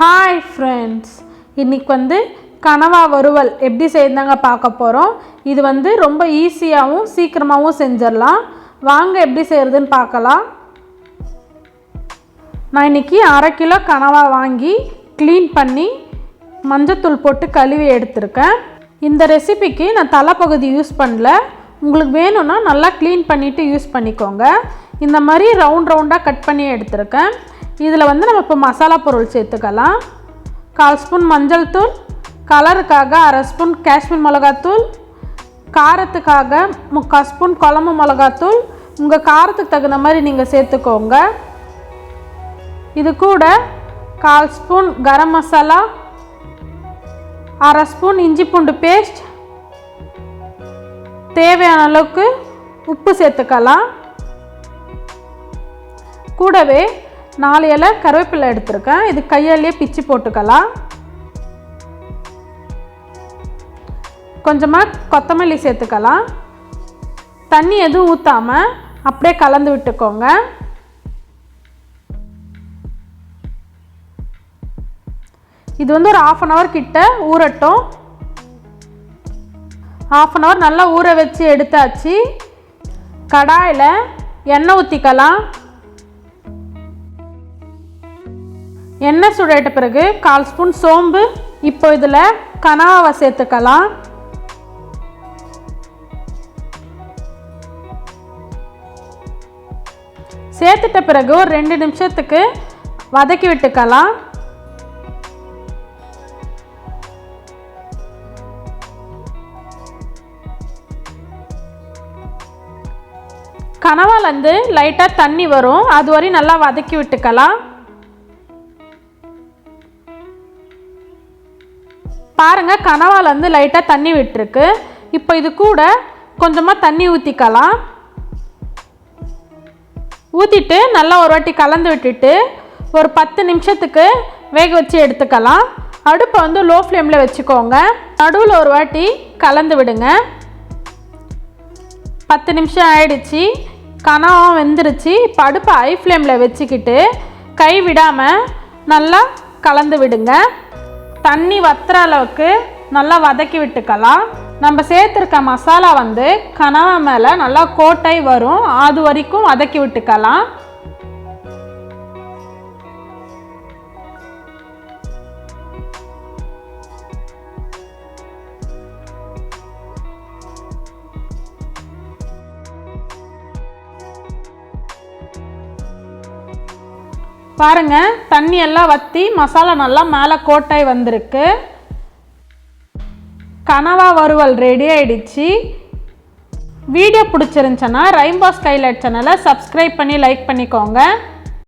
Hi friends இன்றைக்கி வந்து கனவா வறுவல் எப்படி செய்யுந்தாங்க பார்க்க போகிறோம் இது வந்து ரொம்ப ஈஸியாகவும் சீக்கிரமாகவும் செஞ்சிடலாம். வாங்க எப்படி செய்கிறதுன்னு பார்க்கலாம். நான் இன்னைக்கு அரை கிலோ கனவா வாங்கி க்ளீன் பண்ணி மஞ்சத்தூள் போட்டு கழுவி எடுத்திருக்கேன். இந்த ரெசிபிக்கு நான் தலைப்பகுதி யூஸ் பண்ணல. உங்களுக்கு வேணும்னா நல்லா க்ளீன் பண்ணிவிட்டு யூஸ் பண்ணிக்கோங்க. இந்த மாதிரி ரவுண்ட் ரவுண்டாக கட் பண்ணி எடுத்திருக்கேன். இதில் வந்து நம்ம இப்போ மசாலா பொருள் சேர்த்துக்கலாம். கால் ஸ்பூன் மஞ்சள் தூள் கலருக்காக அரை ஸ்பூன் காஷ்மீர் மிளகாத்தூள் காரத்துக்காக முக்கால் ஸ்பூன் குழம்பு மிளகாத்தூள். உங்கள் காரத்துக்கு தகுந்த மாதிரி நீங்கள் சேர்த்துக்கோங்க. இது கூட கால் ஸ்பூன் கரம் மசாலா அரை ஸ்பூன் இஞ்சி பூண்டு பேஸ்ட் தேவையான அளவுக்கு உப்பு சேர்த்துக்கலாம். கூடவே நாலு இலை கருவேப்பிலை எடுத்திருக்கேன். இது கையாலேயே பிச்சு போட்டுக்கலாம். கொஞ்சமாக கொத்தமல்லி சேர்த்துக்கலாம். தண்ணி எதுவும் ஊற்றாமல் அப்படியே கலந்து விட்டுக்கோங்க. இது வந்து ஒரு ஆஃப் அன் ஹவர் கிட்ட ஊறட்டும். ஆஃப் அன் ஹவர் நல்லா ஊற வச்சு எடுத்தாச்சு. கடாயில் எண்ணெய் ஊற்றிக்கலாம் எண்ணெய் சுடட்ட பிறகு கால் ஸ்பூன் சோம்பு இப்போ இதில் கனவாவை சேர்த்துக்கலாம். சேர்த்துட்ட பிறகு ஒரு ரெண்டு நிமிஷத்துக்கு வதக்கி விட்டுக்கலாம். கனவாலேருந்து லைட்டாக தண்ணி வரும். அது வரையும் நல்லா வதக்கி விட்டுக்கலாம். பாருங்கள் கனவாலேருந்து லைட்டாக தண்ணி விட்டுருக்கு. இப்போ இது கூட கொஞ்சமாக தண்ணி ஊற்றிக்கலாம் ஊற்றிட்டு நல்லா ஒரு வாட்டி கலந்து விட்டுட்டு ஒரு பத்து நிமிஷத்துக்கு வேக வச்சு எடுத்துக்கலாம். அடுப்பை வந்து லோ ஃப்ளேமில் வச்சுக்கோங்க. நடுவில் ஒரு வாட்டி கலந்து விடுங்க. பத்து நிமிஷம் ஆயிடுச்சு. கனவும் வெந்துருச்சு. இப்போ அடுப்பை ஹை ஃப்ளேமில் வச்சுக்கிட்டு கை விடாமல் நல்லா கலந்து விடுங்க. தண்ணி வத்துற அளவுக்கு நல்லா வதக்கி விட்டுக்கலாம். நம்ம சேர்த்துருக்க மசாலா வந்து கனவா மேலே நல்லா கோட்டை வரும். அது வரைக்கும் வதக்கி விட்டுக்கலாம். பாருங்க தண்ணி எல்லாம் வற்றி மசாலா நல்லா மேலே கோட்டாய் வந்திருக்கு. கனவா வறுவல் ரெடி ஆயிடுச்சு. வீடியோ பிடிச்சிருந்துச்சுன்னா ரைம்பா ஸ்கைலைட் சேனலை சப்ஸ்கிரைப் பண்ணி லைக் பண்ணிக்கோங்க.